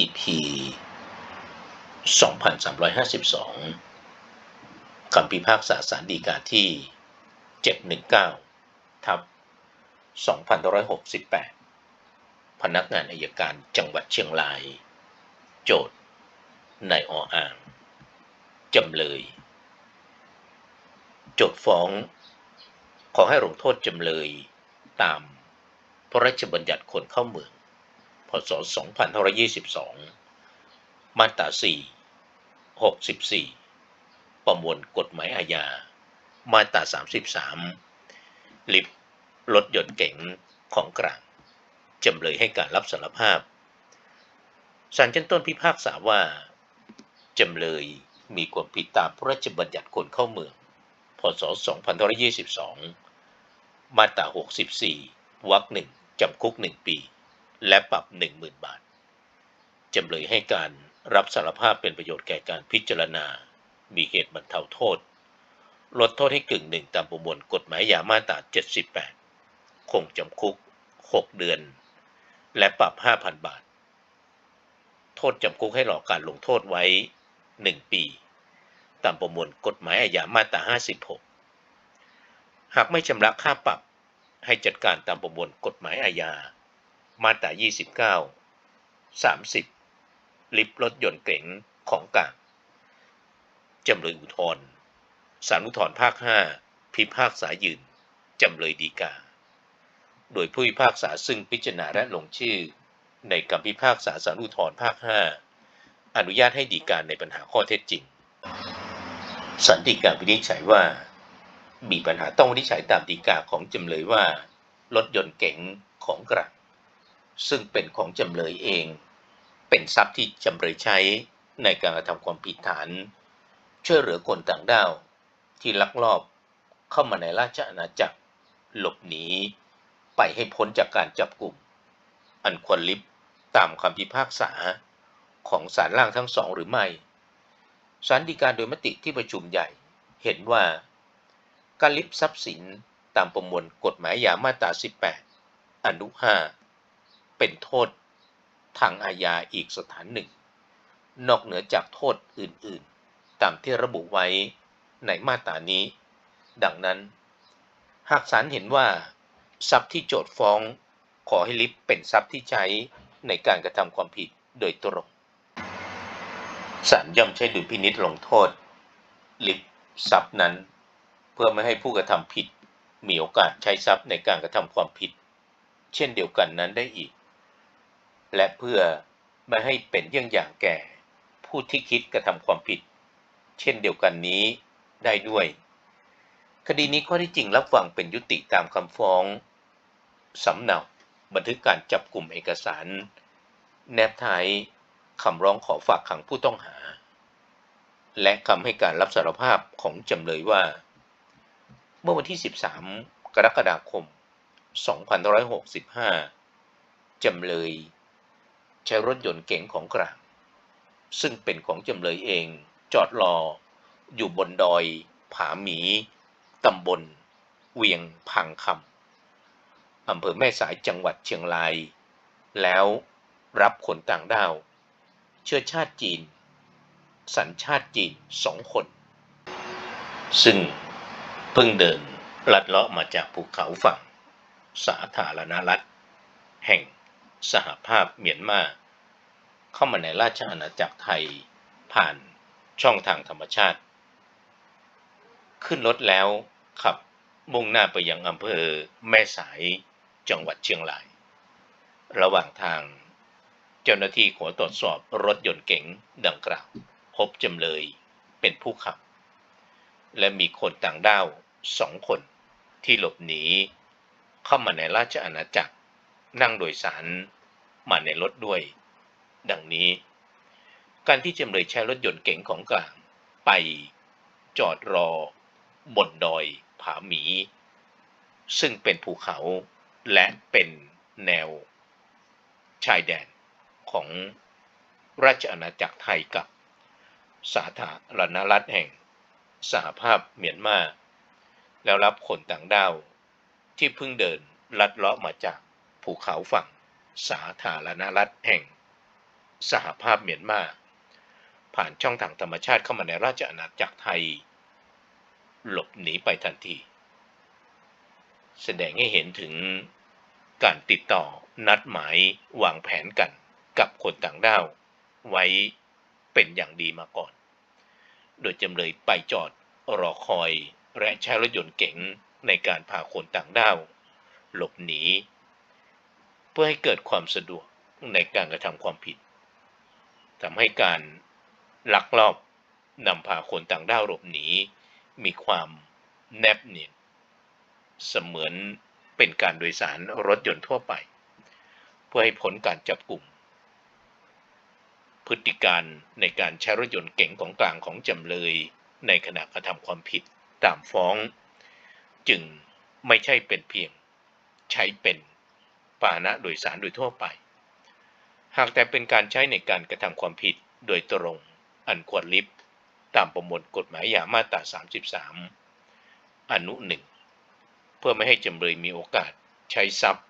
EP 2352 คำพิพากษาสารดีกาที่ 719 ทับ 2568 พนักงานอายการจังหวัดเชียงราย โจทย์นายออ่าง จำเลย โจทย์ฟ้อง ขอให้ลงโทษจำเลยตามพระราชบัญญัติคนเข้าเมือง พศ 2522 มาตรา 4 64 ประมวลกฎหมายอาญา มาตรา 33 ลิฟรถยนต์เก๋งของกลาง จำเลยให้การรับสารภาพศาลชั้นต้นพิพากษาว่า จำเลยมีความผิดตามพระราชบัญญัติคนเข้าเมือง พศ 2522 มาตรา 64 วรรคหนึ่งจำคุก1ปี และปรับ 10,000 บาท จำเลยให้การรับสารภาพเป็นประโยชน์แก่การพิจารณา มีเหตุบรรเทาโทษ ลดโทษให้กึ่งหนึ่งตามประมวลกฎหมายยามาตรา 78 คงจำคุก 6 เดือน และปรับ 5,000 บาท โทษจำคุกให้รอการลงโทษไว้ 1 ปี ตามประมวลกฎหมายอาญามาตรา 56 หากไม่ชำระค่าปรับให้จัดการตามประมวลกฎหมายอาญา มาตรา29 30 ลิฟรถยนต์เก๋งของกลางจำเลยอุทธรณ์ศาลอุทธรณ์ภาค 5 พิพากษายืน จำเลยดีกา โดยผู้พิพากษาซึ่งพิจารณาและลงชื่อ ในคำพิพากษาศาลอุทธรณ์ภาค 5 อนุญาตให้ดีกาในปัญหาข้อเท็จจริง สันติการวินิจฉัยว่า มีปัญหาต้องวินิจฉัยตามดีกาของจำเลยว่า รถยนต์เก๋งของกลาง ซึ่งเป็นของจำเลยเอง เป็นทรัพย์ที่จำเลยใช้ในการกระทำความผิดฐาน ช่วยเหลือคนต่างด้าวที่ลักลอบเข้ามาในราชอาณาจักร หลบหนีไปให้พ้นจากการจับกลุ่ม อันควรลิบตามคำพิพากษาของศาลล่างทั้งสองหรือไม่ศาลฎีกาโดยมติที่ประชุมใหญ่เห็นว่า การลิบทรัพย์สินตามประมวลกฎหมายยามาตรา 18 อนุ 5 เป็นโทษทางอาญาอีกสถานหนึ่ง นอกเหนือจากโทษอื่นๆ ตามที่ระบุไว้ในมาตรานี้ ดังนั้น หากศาลเห็นว่า ทรัพย์ที่โจทฟ้องขอให้ลิฟเป็นทรัพย์ที่ใช้ในการกระทำความผิดโดยตรงศาลย่อมใช้ดุลพินิษลงโทษ ลิฟทรัพย์นั้น เพื่อไม่ให้ผู้กระทำผิดมีโอกาสใช้ทรัพย์ในการกระทำความผิด เช่นเดียวกันนั้นได้อีก และเพื่อไม่ให้เป็นเยี่ยงอย่างแก่ ผู้ที่คิดกระทำความผิด เช่นเดียวกันนี้ได้ด้วย คดีนี้ข้อที่จริงรับฟังเป็นยุติตามคำฟ้องสำเนาบันทึกการจับกลุ่มเอกสาร แนบท้ายคำร้องขอฝากขังผู้ต้องหา และคำให้การรับสารภาพของจำเลยว่า เมื่อวันที่ 13 กรกฎาคม 2565 จำเลย ใช้รถยนต์เก๋งของกลางซึ่งเป็นของจำเลยเองจอดรอ อยู่บนดอย ผาหมีตำบล เวียงพังคำอำเภอแม่สายจังหวัดเชียงราย แล้วรับคนต่างด้าว เชื้อชาติจีน สัญชาติจีนสองคน ซึ่งเพิ่งเดินลัดเลาะมาจากภูเขาฝั่ง สาธารณรัฐแห่ง สหภาพเมียนมาเข้ามาในราชอาณาจักรไทยผ่านช่องทางธรรมชาติ ขึ้นรถแล้วขับมุ่งหน้าไปยังอำเภอแม่สายจังหวัดเชียงราย ระหว่างทางเจ้าหน้าที่ขอตรวจสอบรถยนต์เก๋งดังกล่าว พบจำเลยเป็นผู้ขับ และมีคนต่างด้าวสองคนที่หลบหนีเข้ามาในราชอาณาจักร นั่งโดยสารมาในรถด้วย ดังนี้ การที่จำเลยใช้รถยนต์เก๋งของกลางไปจอดรอบนดอยผาหมี ซึ่งเป็นภูเขาและเป็นแนวชายแดนของราชอาณาจักรไทยกับสาธารณรัฐแห่งสหภาพเมียนมา แล้วรับคนต่างด้าวที่เพิ่งเดินลัดเลาะมาจาก ภูเขาฝั่ง สาธารณรัฐแห่ง สหภาพเมียนมา ผ่านช่องทางธรรมชาติเข้ามาในราชอาณาจักรไทย หลบหนีไปทันที แสดงให้เห็นถึงการติดต่อนัดหมายวางแผนกันกับคนต่างด้าวไว้เป็นอย่างดีมาก่อน โดยจำเลยไปจอดรอคอยและใช้รถยนต์เก๋งในการพาคนต่างด้าว หลบหนี เพื่อให้เกิดความสะดวกในการกระทำความผิดทำให้การลักลอบนำพาคนต่างด้าวหลบหนีมีความแนบเนียนเสมือนเป็นการโดยสารรถยนต์ทั่วไป เพื่อให้ผลการจับกลุ่ม พฤติการในการใช้รถยนต์เก๋งของกลางของจำเลยในขณะกระทำความผิดตามฟ้อง จึงไม่ใช่เป็นเพียงใช้เป็น ปาหนะโดยสารโดยทั่วไป หากแต่เป็นการใช้ในการกระทำความผิดโดยตรง อันควรลิบตามประมวลกฎหมายยามาตรา 33 อนุหนึ่งเพื่อไม่ให้จำเลยมีโอกาสใช้ทรัพย์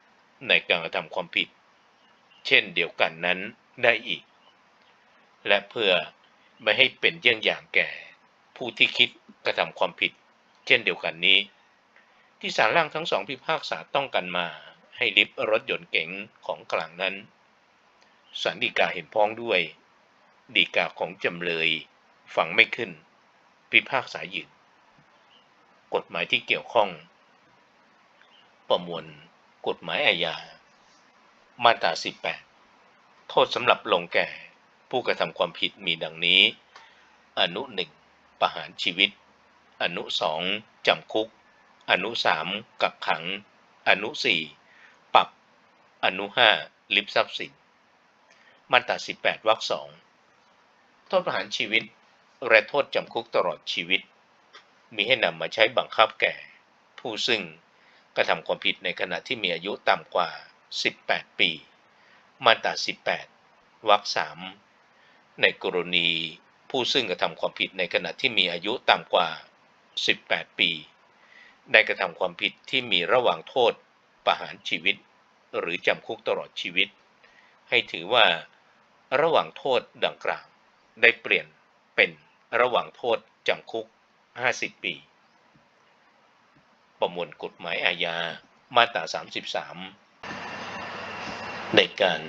ในการกระทำความผิด เช่นเดียวกันนั้นได้อีก และเพื่อไม่ให้เป็นเยี่ยงอย่างแก่ผู้ที่คิดกระทำความผิด เช่นเดียวกันนี้ ที่ศาลล่างทั้งสองพิพากษาต้องกันมา ให้ลิฟรถยนต์เก๋งของกลางนั้นสันดีกาเห็นพ้องด้วย ดีกาของจำเลยฟังไม่ขึ้น พิพากษายืนกฎหมายที่เกี่ยวข้อง ประมวลกฎหมายอาญา มาตรา 18 โทษสำหรับลงแก่ผู้กระทำความผิดมีดังนี้ อนุหนึ่งประหารชีวิต อนุสองจำคุก อนุสามกักขัง อนุสี่ อนุห้าลิบทรัพย์สิน มาตรา 18 วรรคสองโทษประหารชีวิต และโทษจำคุกตลอดชีวิต มีให้นำมาใช้บังคับแก่ ผู้ซึ่งกระทำความผิดในขณะที่มีอายุต่ำกว่า 18 ปี มาตรา 18 วรรคสามในกรณีผู้ซึ่งกระทำความผิดในขณะที่มีอายุต่ำกว่า 18 ปี ได้กระทำความผิดที่มีระหว่างโทษประหารชีวิต หรือจำคุกตลอดชีวิต ให้ถือว่าระหว่างโทษดังกล่าวได้เปลี่ยนเป็นระหว่างโทษจำคุก 50 ปี ประมวลกฎหมายอาญามาตรา 33 ในการ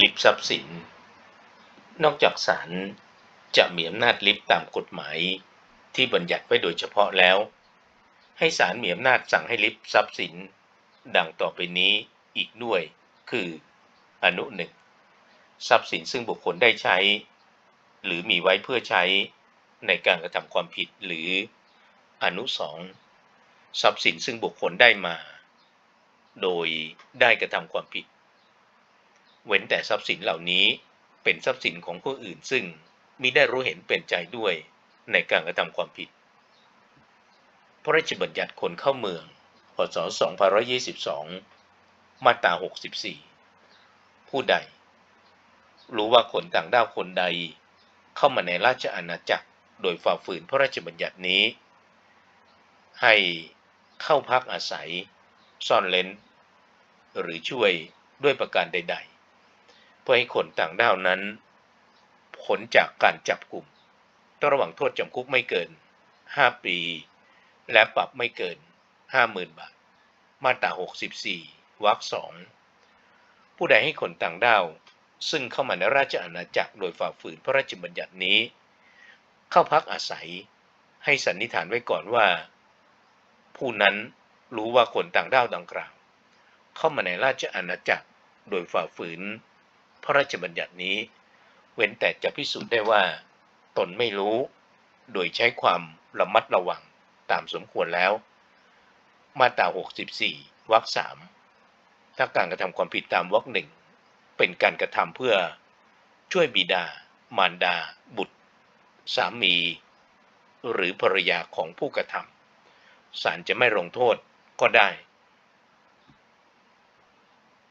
ลิบทรัพย์สิน นอกจากศาลจะมีอำนาจลิบตามกฎหมายที่บัญญัติไว้โดยเฉพาะแล้ว ให้ศาลมีอำนาจสั่งให้ลิบทรัพย์สิน ดังต่อไปนี้ อีกด้วย คืออนุหนึ่งทรัพย์สินซึ่งบุคคลได้ใช้ หรือมีไว้เพื่อใช้ในการกระทำความผิดหรืออนุสองทรัพย์สินซึ่งบุคคลได้มา โดยได้กระทำความผิด เว้นแต่ทรัพย์สินเหล่านี้เป็นทรัพย์สินของผู้อื่นซึ่งมิได้รู้เห็นเป็นใจด้วยในการกระทำความผิด พระราชบัญญัติคนเข้าเมือง พศ 2522 มาตรา64 ผู้ใด รู้ว่าคนต่างด้าวคนใด เข้ามาในราชอาณาจักร โดยฝ่าฝืนพระราชบัญญัตินี้ ให้เข้าพักอาศัย ซ่อนเล้นหรือช่วยด้วยประการใด ๆ เพื่อให้คนต่างด้าวนั้นผลจากการจับกลุ่มต้องระหว่างโทษจำคุกไม่เกิน 5 ปี และปรับไม่เกิน 50,000 บาท มาตรา 64 วรรคสองผู้ใดให้คนต่างด้าวซึ่งเข้ามาในราชอาณาจักรโดยฝ่าฝืนพระราชบัญญัตินี้ เข้าพักอาศัย ให้สันนิษฐานไว้ก่อนว่า ผู้นั้นรู้ว่าคนต่างด้าวดังกล่าว เข้ามาในราชอาณาจักรโดยฝ่าฝืน พระราชบัญญัตินี้ เว้นแต่จะพิสูจน์ได้ว่า ตนไม่รู้ โดยใช้ความระมัดระวังตามสมควรแล้ว มาตรา 64วรรคสาม ถ้าการกระทำความผิดตามวรรคหนึ่งเป็นการกระทำเพื่อช่วยบิดา มารดา บุตร สามี หรือภรรยาของผู้กระทำศาลจะไม่ลงโทษก็ได้